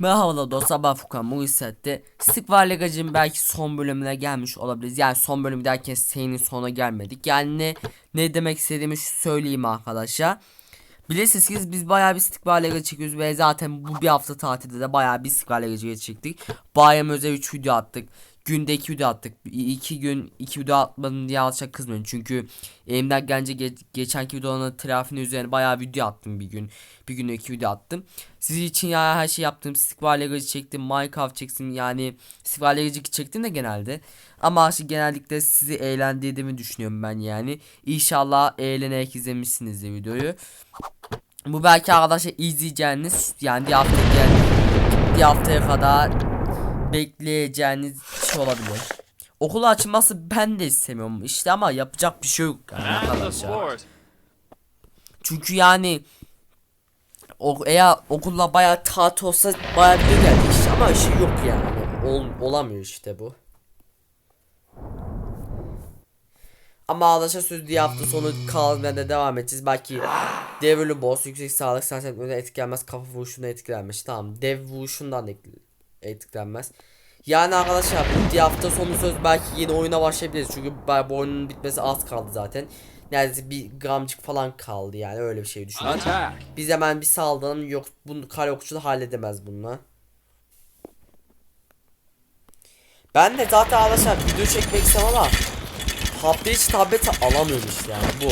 Merhaba dostlar ben Furkan. Bu sette Stikvar Legacın belki son bölümüne gelmiş olabiliriz. Yani son bölüm derken serinin sonuna gelmedik. Yani ne, ne demek istediğimi söyleyeyim arkadaşlar. Bilirsiniz ki biz bayağı bir Stikvar Legacı çekiyoruz ve zaten bu bir hafta tatilde de bayağı bir Stikvar Legacı çektik. Bayram özel 3 video attık Günde 2 video attık 2 gün 2 video atmadım diye alçak kızmayın çünkü elimden gelince ge geçenki videoların trafiğinin üzerine bayağı video attım bir gün bir günde 2 video attım sizin için ya her şey yaptım. Stikvar Legacı çektim. Minecraft çektim. Yani Stikvar Legacı çektim de genelde. Ama aslında genellikle sizi eğlendirdiğimi düşünüyorum ben yani. İnşallah eğlenerek izlemişsinizdir videoyu. Bu belki arkadaşlar izleyeceğiniz yani bir hafta yani bir haftaya kadar bekleyeceğiniz şey olabilir. Okul açılması ben de istemiyorum işte ama yapacak bir şey yok yani. Çünkü yani o, eğer okulda bayağı tatil olsa bayağı bir geldi işte ama şey yok yani. Ol, olamıyor işte bu. Ama arkadaşlar sözlü hafta sonu kalmaya da devam edeceğiz. Belki devrili boss yüksek sağlık sersemletmeden etkilenmez. Kafa vuruşundan etkilenmiş. Tamam dev vuruşundan da etkilenmez. Yani arkadaşlar bu hafta sonu söz belki yeni oyuna başlayabiliriz. Çünkü bu oyunun bitmesi az kaldı zaten. Neredeyse bir gramcık falan kaldı yani öyle bir şey. Attack. Biz hemen bir saldıralım yok bunu kale okçu da halledemez bununla. Ben de zaten arkadaşlar video çekmek istem ama hafta içi tablet alamıyorum işte yani bu.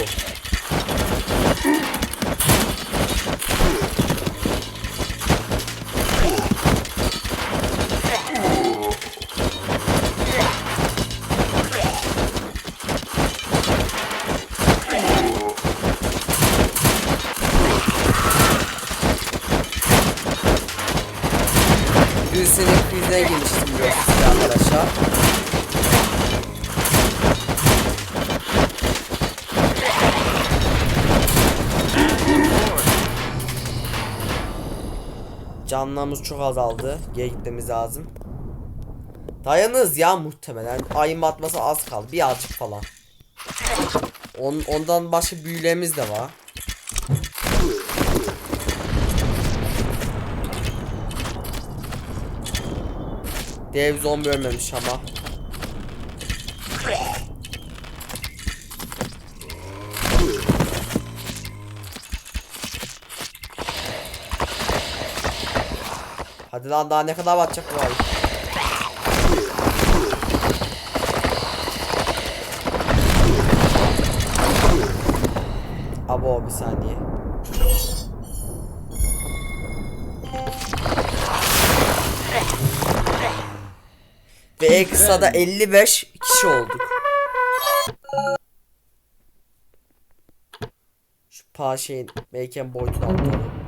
Canlarımız çok azaldı. Geri gitmemiz lazım. Dayanırız ya muhtemelen. Ayın batması az kaldı. Birazcık falan. On, ondan başka büyülerimiz de var. Dev zombi ölmemiş ama. Hadi lan daha ne kadar batacak bu ay? Abo bir saniye. Ve en kısa da 55 kişi olduk. Şu paşeyin beyken boyutunu alalım.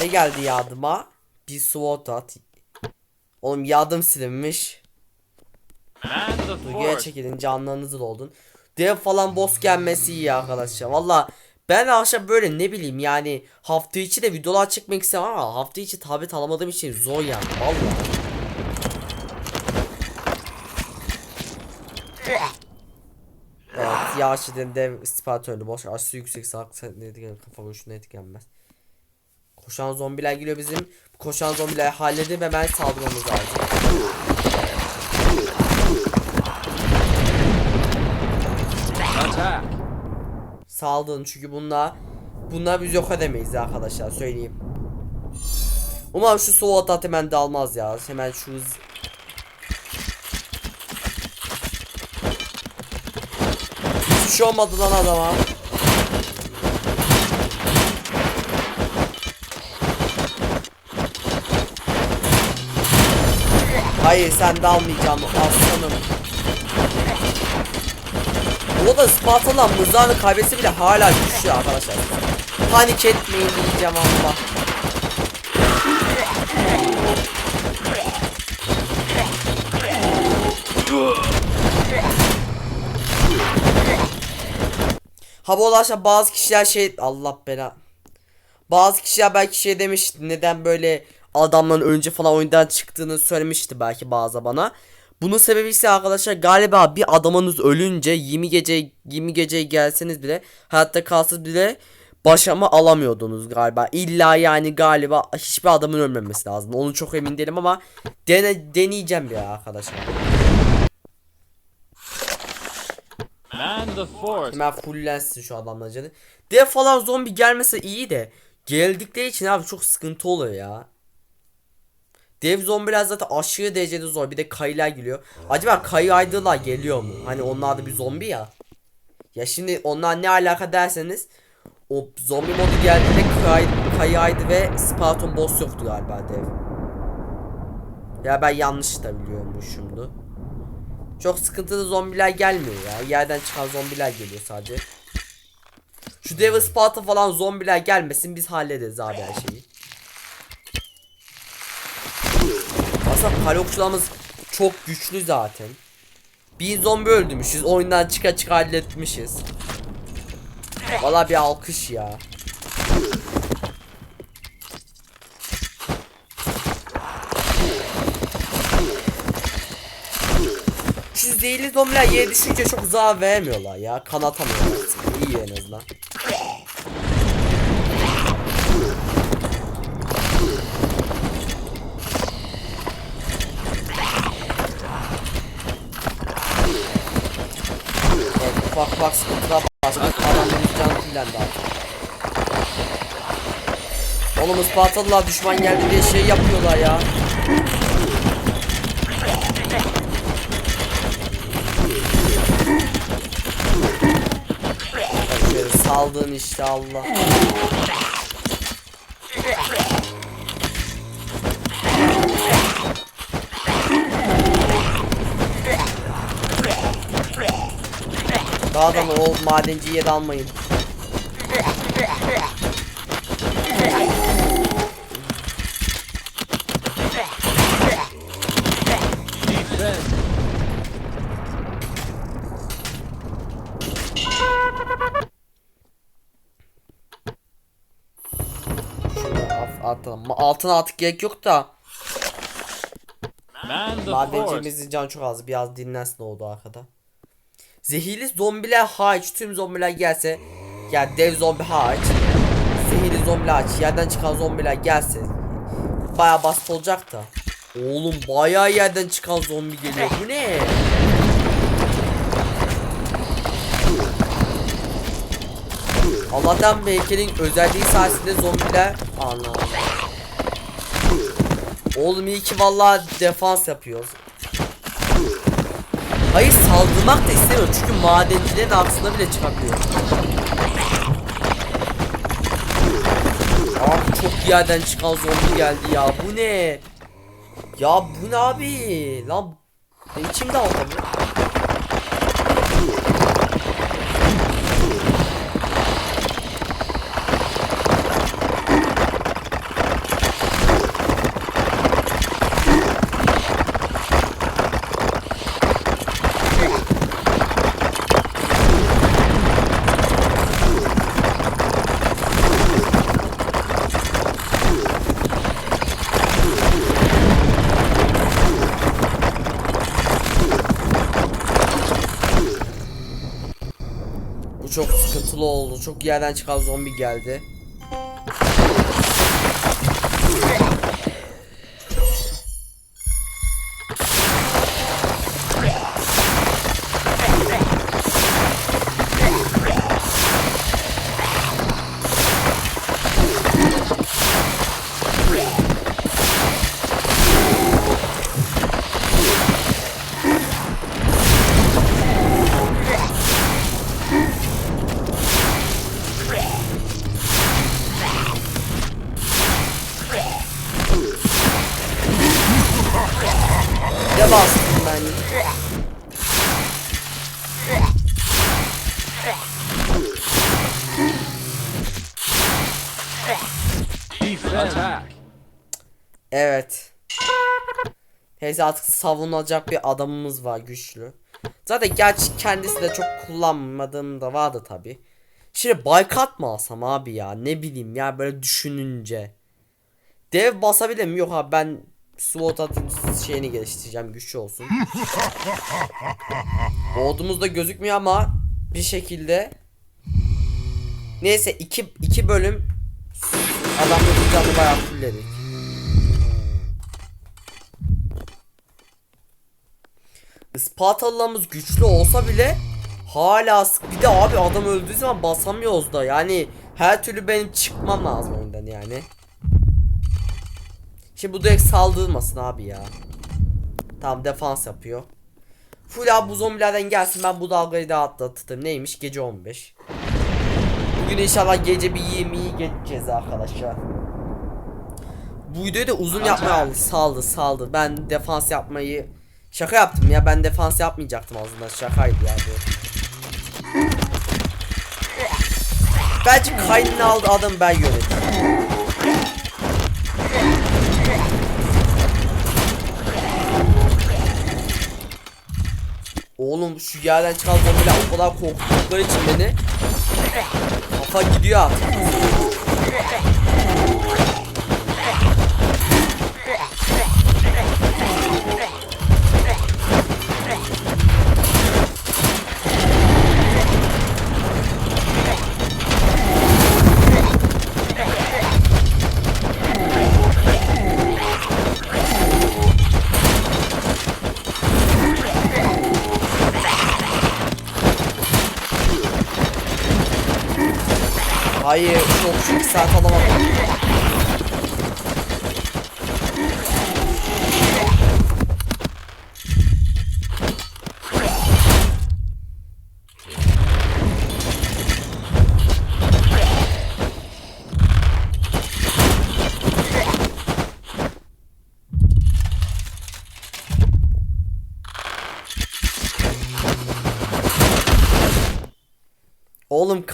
Ne geldi yardıma? Bir SWAT at. Oğlum yardım silinmiş. Duyguya çekilin canlarınızı doldun. Dev falan boss gelmesi iyi arkadaşlar. Valla ben akşam böyle ne bileyim yani hafta içi de videolar çekmek istemem ama hafta içi tablet alamadığım için zor yani valla. Yaşi'den dev ispatörlü boş aşırı yüksek sağlık ne etkilen kafa boşuna etkilenmez. Koşan zombiler geliyor bizim. Koşan zombileri halledip hemen saldırmamız lazım. Saldırın çünkü bunlar bunlar biz yok edemeyiz arkadaşlar söyleyeyim. Umarım şu SWAT at hemen dalmaz ya. Hemen şu. Hiçbir şey olmadı lan adama. Hayır sen dalmayacaksın aslanım. O da Spartalan mızrağını kaybetse bile hala güçlü arkadaşlar. Panik etmeyin diyeceğim Allah. Ha bu bazı kişiler şey Allah bela. Bazı kişiler belki şey demişti neden böyle adamların önce falan oyundan çıktığını söylemişti belki bazı bana. Bunun sebebi ise arkadaşlar galiba bir adamınız ölünce 20 gece 20 gece gelseniz bile hayatta kalsanız bile başamı alamıyordunuz galiba. İlla yani galiba hiçbir adamın ölmemesi lazım. Onu çok emin değilim ama dene, deneyeceğim bir arkadaşlar. Man the fort. Hemen fullensin şu adamların canı. Dev falan zombi gelmese iyi de geldikleri için abi çok sıkıntı oluyor ya. Dev zombiler zaten aşırı derecede zor. Bir de kayılar geliyor. Acaba kayı aydılar geliyor mu? Hani onlar da bir zombi ya. Ya şimdi onlar ne alaka derseniz o zombi modu geldiğinde kay, kayı aydı ve Spartan boss yoktu galiba dev. Ya ben yanlış da biliyormuşumdu. Çok sıkıntılı zombiler gelmiyor ya. Yerden çıkan zombiler geliyor sadece. Şu Devil Sparta falan zombiler gelmesin biz hallederiz abi her şeyi. Aslında palokçularımız çok güçlü zaten. Bir zombi öldürmüşüz. Oyundan çıka çıka halletmişiz. Valla bir alkış ya. Şu zehirli zombiler yere düşünce çok zarar veremiyorlar ya. Kan atamıyorlar. İyi en azından. Evet, ufak ufak sıkıntılar başladı. Adamların canı kirlendi artık. Oğlum Ispartalılar düşman geldi diye şey yapıyorlar ya. Saldın işte Allah. Daha da o madenciyi yere almayın. Atalım. Altına artık gerek yok da. Madencimizin can çok az. Biraz dinlensin oldu arkada. Zehirli zombiler hariç tüm zombiler gelse yani dev zombi hariç zehirli zombiler hariç yerden çıkan zombiler gelse baya basit olacak da. Oğlum baya yerden çıkan zombi geliyor. Bu ne? Allah'tan bir heykelin özelliği sayesinde zombiler Allah. Oğlum iyi ki vallahi defans yapıyoruz. Hayır saldırmak da istemiyorum çünkü madencilerin aksına bile çıkabiliyor. Abi çok yerden çıkan zombi geldi ya bu ne? Ya bu ne abi? Lan ne içimde aldım ya? Çok sıkıntılı oldu. Çok yerden çıkan zombi geldi. Evet. Neyse artık savunacak bir adamımız var güçlü. Zaten gerçi kendisi de çok kullanmadığım da vardı tabi. Şimdi baykat mı alsam abi ya ne bileyim ya böyle düşününce. Dev basabilir mi? Yok abi ben SWOT atın şeyini geliştireceğim güçlü olsun. Ordumuz da gözükmüyor ama bir şekilde Neyse iki, iki bölüm adamların canı bayağı fullledik. Ispartalılarımız güçlü olsa bile hala sık- bir de abi adam öldüğü zaman basamıyoruz da yani her türlü benim çıkmam lazım oyundan yani. Şimdi bu direkt saldırmasın abi ya. Tamam defans yapıyor. Full abi bu zombilerden gelsin ben bu dalgayı da atlatırım. Neymiş gece 15. Bugün inşallah gece bir 20'yi geçeceğiz arkadaşlar. Bu videoyu da uzun yapmaya aldı. Saldı saldı. Ben defans yapmayı şaka yaptım ya. Ben defans yapmayacaktım aslında. Şakaydı ya bu. Bence kaynını aldı adam ben yönettim. Oğlum şu yerden çıkan zombiler o kadar korktukları için beni Kafa gidiyor.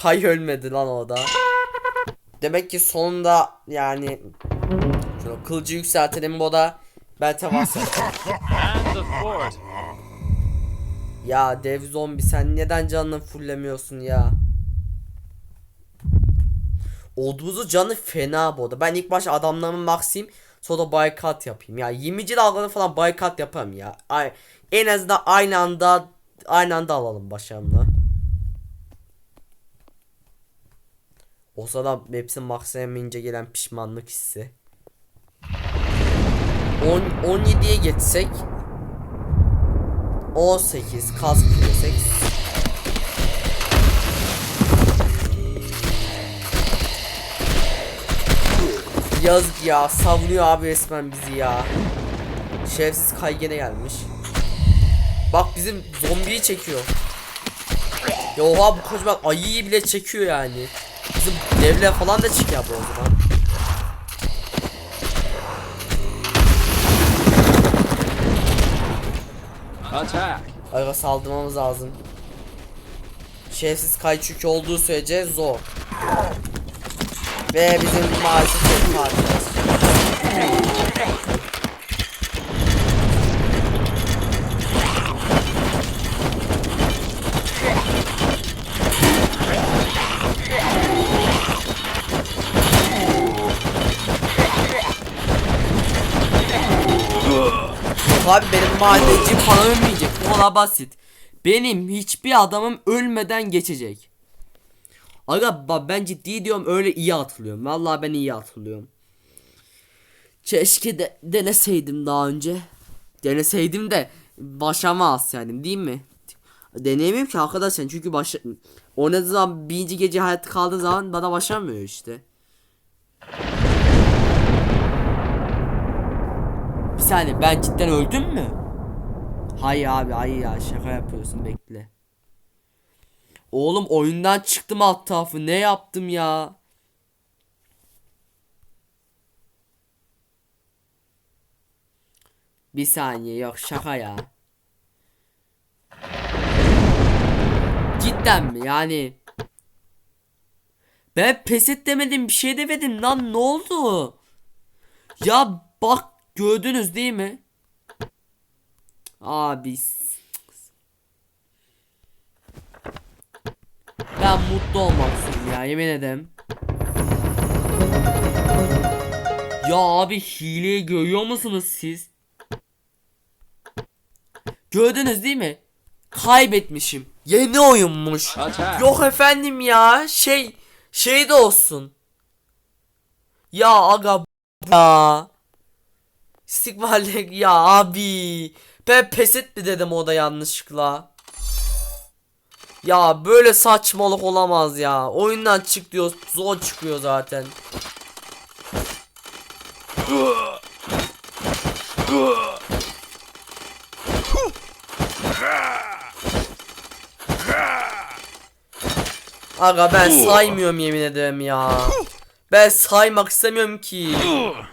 Kay ölmedi lan o da. Demek ki sonunda yani şunu kılıcı yükseltelim bu da ben temas. Ya dev zombi sen neden canını fullemiyorsun ya? Olduğuzu canı fena bu arada. Ben ilk başta adamlarımı maksayım sonra boykat yapayım. Ya 20. dalgada falan boykat yapayım ya. Ay, en azından aynı anda aynı anda alalım başarımla. O sırada hepsini maksayamayınca gelen pişmanlık hissi. 10 17'ye geçsek 18 kask desek. Yazık ya savunuyor abi resmen bizi ya. Şerefsiz kaygene gelmiş. Bak bizim zombiyi çekiyor. Ya oha bu kocaman ayıyı bile çekiyor yani Bizim devler falan da çekiyor bu o zaman Attack. Aga saldırmamız lazım. Şerefsiz kayçük olduğu sürece zor. Ve bizim maalesef tek mahalleci falan ölmeyecek. Kadar basit. Benim hiçbir adamım ölmeden geçecek. Aga ben ciddi diyorum öyle iyi atılıyorum. Vallahi ben iyi atılıyorum. Keşke de deneseydim daha önce. Deneseydim de başama alsaydım değil mi? Deneyemiyorum ki arkadaşlar çünkü baş oynadığı zaman birinci gece hayatta kaldığı zaman bana başlamıyor işte. Bir saniye ben cidden öldüm mü? Hayır abi hayır ya şaka yapıyorsun bekle. Oğlum oyundan çıktım alt tarafı ne yaptım ya? Bir saniye yok şaka ya. Cidden mi yani? Ben pes et demedim bir şey demedim lan ne oldu? Ya bak gördünüz değil mi? Abi Ben mutlu istiyorum ya yemin ederim. Ya abi hileyi görüyor musunuz siz? Gördünüz değil mi? Kaybetmişim. Yeni oyunmuş. Yok efendim ya şey Şey de olsun. Ya aga ya. İstikballe ya abi. Ben pes et mi dedim o da yanlışlıkla. Ya böyle saçmalık olamaz ya. Oyundan çık diyor. Zor çıkıyor zaten. Aga ben saymıyorum yemin ederim ya. Ben saymak istemiyorum ki.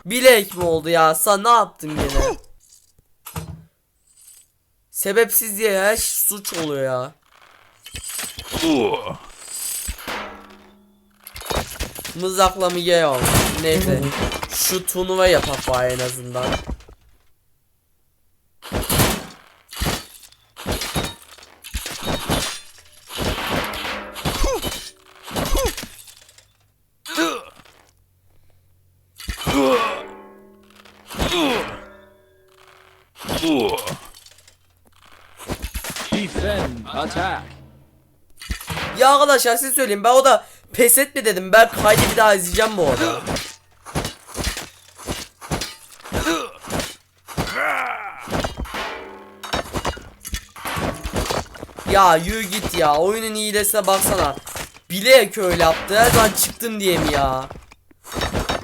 Bilek mi oldu ya? Sen ne yaptın gene? Sebepsiz diye her şey suç oluyor ya. Mızrakla mı ye? Neyse. Şu turnuva yapak en azından. Arkadaşlar size söyleyeyim ben o da pes etme dedim. Ben kaydı bir daha izleyeceğim bu arada. Ya yürü git ya. Oyunun iyilesine baksana. Bilek öyle yaptı. Her zaman çıktım diye mi ya?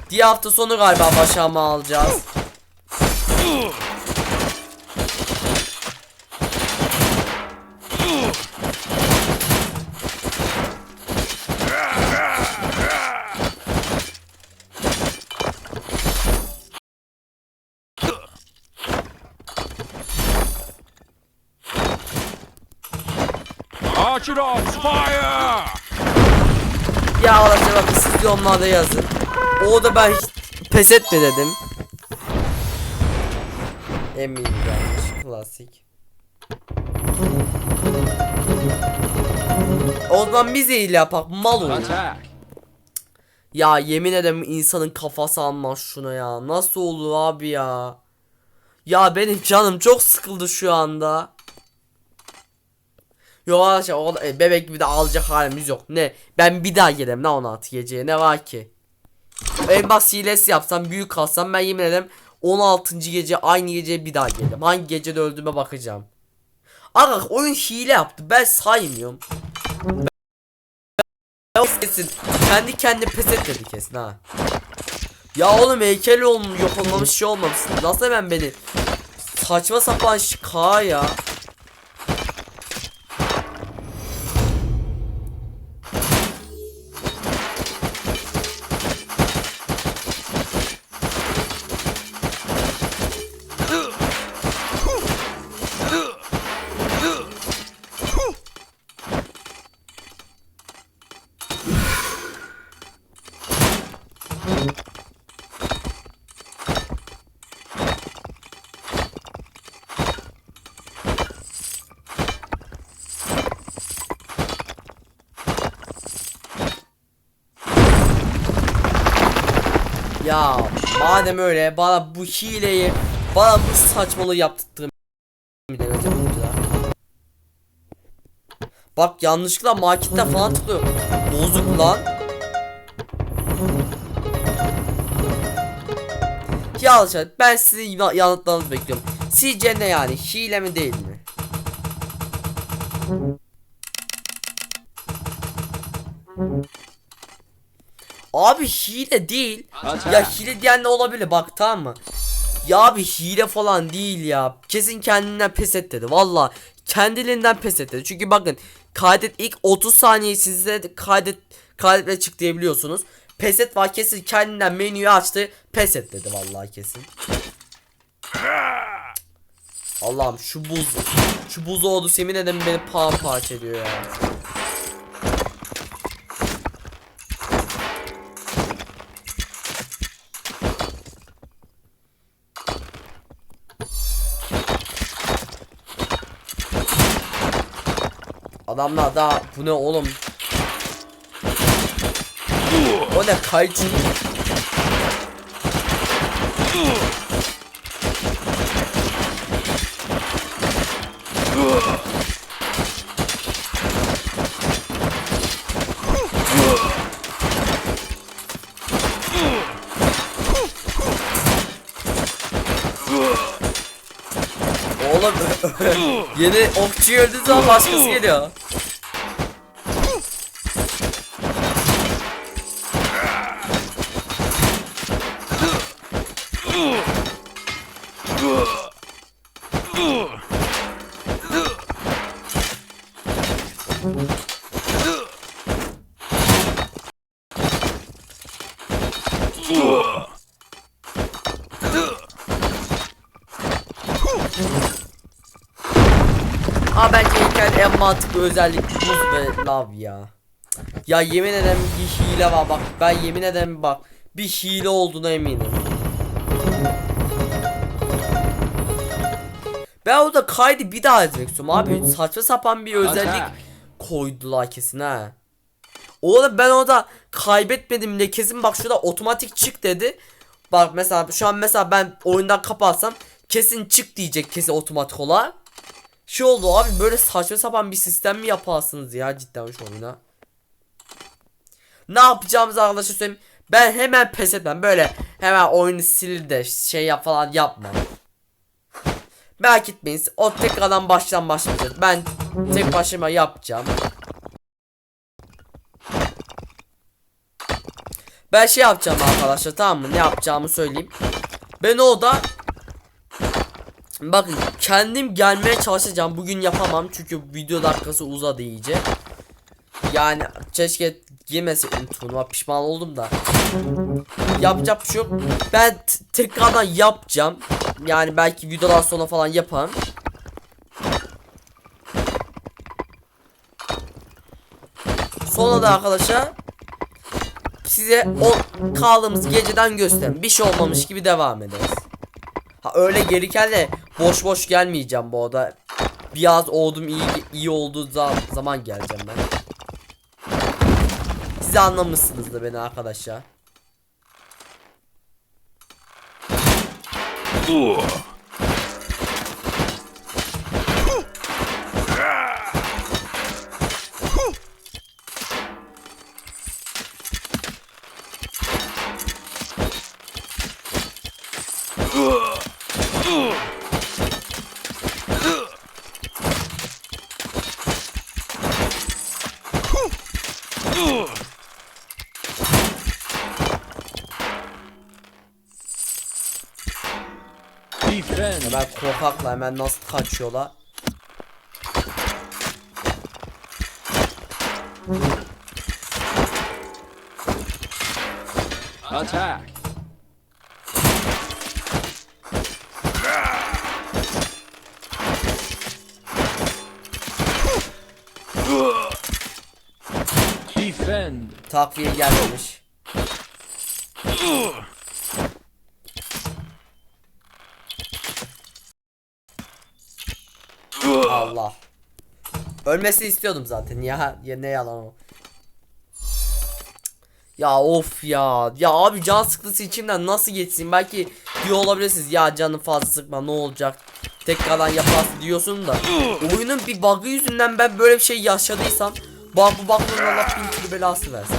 Diğer hafta sonu galiba başağımı alacağız. Bakın siz yorumlarda yazın. O da ben hiç pes etme dedim. Emin gelmiş klasik. O zaman biz ile yapak mal. Attack. Ya yemin ederim insanın kafası almaz şuna ya. Nasıl olur abi ya? Ya benim canım çok sıkıldı şu anda. Yok o e, bebek gibi de alacak halimiz yok. Ne? Ben bir daha gelirim ne 16 geceye ne var ki? Elmas hilesi yapsam büyük alsam ben yemin ederim 16. gece aynı geceye bir daha gelirim. Hangi gecede öldüğüme bakacağım. Aga oyun hile yaptı ben saymıyorum. Ben kesin kendi kendine pes etmedi kesin ha. Ya oğlum heykel olm yok olmamış şey olmamış. Nasıl hemen beni saçma sapan şika ya. Ya madem öyle bana bu hileyi bana bu saçmalığı oyuncular. Bak yanlışlıkla markette falan tıklıyor. Bozuk lan. Ya arkadaşlar ben sizin ya- yanıtlarınızı bekliyorum. Sizce ne yani hile mi değil mi? Abi hile değil. Ya hile diyen de olabilir bak tamam mı? Ya abi hile falan değil ya. Kesin kendinden pes et dedi. Valla kendiliğinden pes et dedi. Çünkü bakın kaydet ilk 30 saniye sizde kaydet kaydetle çık diyebiliyorsunuz. Pes et var kesin kendinden menüyü açtı. Pes et dedi vallahi kesin. Allah'ım şu buz şu buz oldu yemin ederim beni paramparça ediyor ya. Adamlar daha bu ne oğlum? O ne kayıt? Oğlum yeni okçu öldüğü zaman başkası geliyor. En mantıklı özellik buz ve lav ya. Ya yemin ederim bir hile var bak ben yemin ederim bak bir hile olduğuna eminim. Ben orada kaydı bir daha istiyorum abi saçma sapan bir özellik koydular kesin ha. Oğlum ben orada kaybetmedim de kesin bak şurada otomatik çık dedi. Bak mesela şu an mesela ben oyundan kapatsam kesin çık diyecek kesin otomatik olarak. Şey oldu abi böyle saçma sapan bir sistem mi yaparsınız ya cidden şu oyuna. Ne yapacağımızı arkadaşlar söyleyeyim. Ben hemen pes etmem böyle hemen oyunu sil de şey yap falan yapma. Merak etmeyin o tekrardan baştan başlayacağız. Ben tek başıma yapacağım. Ben şey yapacağım arkadaşlar tamam mı? Ne yapacağımı söyleyeyim. Ben orada Bakın kendim gelmeye çalışacağım. Bugün yapamam çünkü video dakikası uzadı iyice. Yani keşke girmeseydim turnuva pişman oldum da. Yapacak bir şey yok. Ben tekrardan yapacağım. Yani belki videodan sonra falan yaparım. Sonra da arkadaşlar size o kaldığımız geceden göstereyim. Bir şey olmamış gibi devam ederiz. Ha öyle gelirken de boş boş gelmeyeceğim bu arada. Biraz oldum iyi iyi olduğu za- zaman geleceğim ben. Siz anlamışsınızdır beni arkadaşlar. Defend. Hemen korkakla hemen nasıl kaçıyorlar. Attack. Defend. Takviye gelmemiş. Allah. Ölmesini istiyordum zaten ya. ya ne yalan o. Ya of ya. Ya abi can sıkıntısı içimden nasıl geçsin? Belki diyor olabilirsiniz. Ya canı fazla sıkma ne olacak? Tekrardan yaparsın diyorsun da. Oyunun bir bug'ı yüzünden ben böyle bir şey yaşadıysam bak bu bug'ların Allah bin türlü belası versin.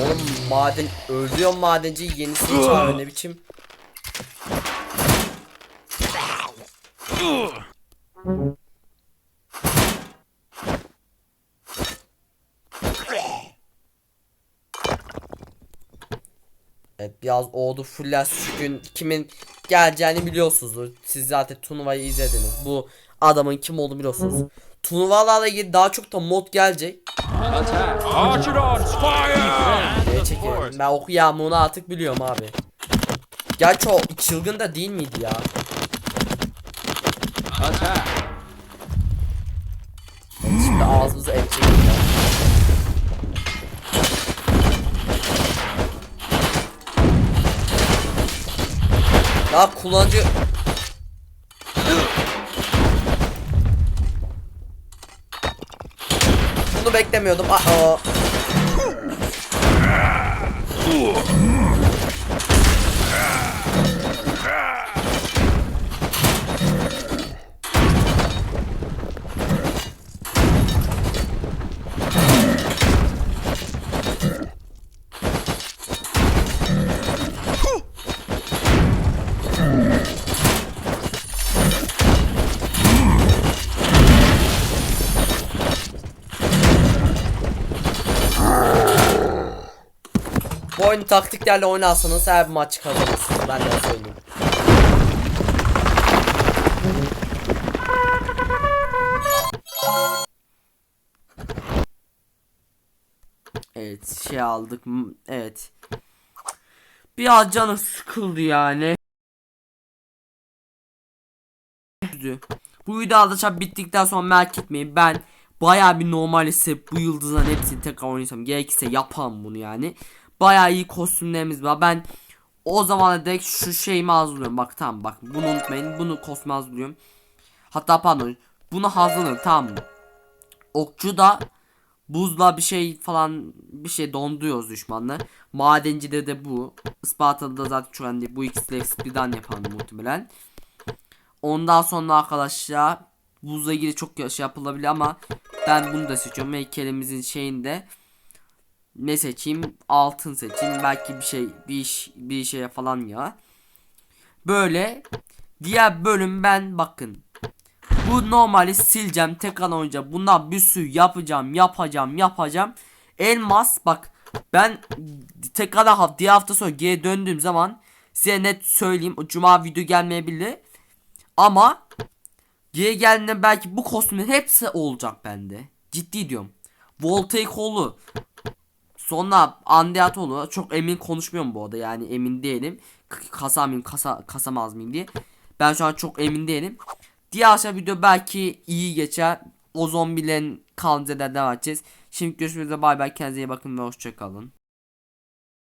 Oğlum maden öldürüyor madenci yenisini çağırıyor ne biçim. Evet biraz oldu. Fuller şu gün kimin geleceğini biliyorsunuz. Siz zaten turnuvayı izlediniz. Bu adamın kim olduğunu biliyorsunuz. Turnuvalarla ilgili daha çok da mod gelecek. Ne çekelim? Ben oku yağmurunu artık biliyorum abi. Gerçi o çılgın da değil miydi ya? Şimdi ağzımıza et çekiyor. Ya kullanıcı Bunu beklemiyordum. Aa. Oyunu taktiklerle oynarsanız her maç kazanırsınız. Ben de söyleyeyim. Evet şey aldık. Evet. Biraz canım sıkıldı yani. Bu video arkadaşlar bittikten sonra merak etmeyin ben Bayağı bir normal ise bu yıldızların hepsini tekrar oynasam gerekirse yapamam bunu yani. Bayağı iyi kostümlerimiz var. Ben o zaman direkt şu şeyimi hazırlıyorum. Bak tamam bak bunu unutmayın. Bunu kostümü hazırlıyorum. Hatta pardon bunu hazırlıyorum tamam mı? Okçu da buzla bir şey falan bir şey donduruyoruz düşmanlar. Madencide de bu. Isparta'da da zaten şu an. Bu ikisi de birden yapandı muhtemelen. Ondan sonra arkadaşlar buzla ilgili çok şey yapılabilir ama ben bunu da seçiyorum. Heykelimizin şeyinde ne seçeyim? Altın seçeyim. Belki bir şey bir iş bir şeye falan ya. Böyle diğer bölüm ben bakın. Bu normali sileceğim tekrar oynayacağım. Bundan bir sürü yapacağım yapacağım yapacağım. Elmas bak ben tekrar ha- diğer hafta sonra geri döndüğüm zaman size net söyleyeyim. O Cuma video gelmeyebilir. Ama Geri geldiğinde belki bu kostümün hepsi olacak bende. Ciddi diyorum. Voltaikoğlu. Sonra Andeatoğlu. Çok emin konuşmuyorum bu arada yani emin değilim. K- Kasar mıyım kasa, kasamaz mıyım diye. Ben şu an çok emin değilim. Diğer aşağı video belki iyi geçer. O zombilerin kalınca devam edeceğiz. Şimdi görüşmek üzere bay bay kendinize iyi bakın ve hoşçakalın.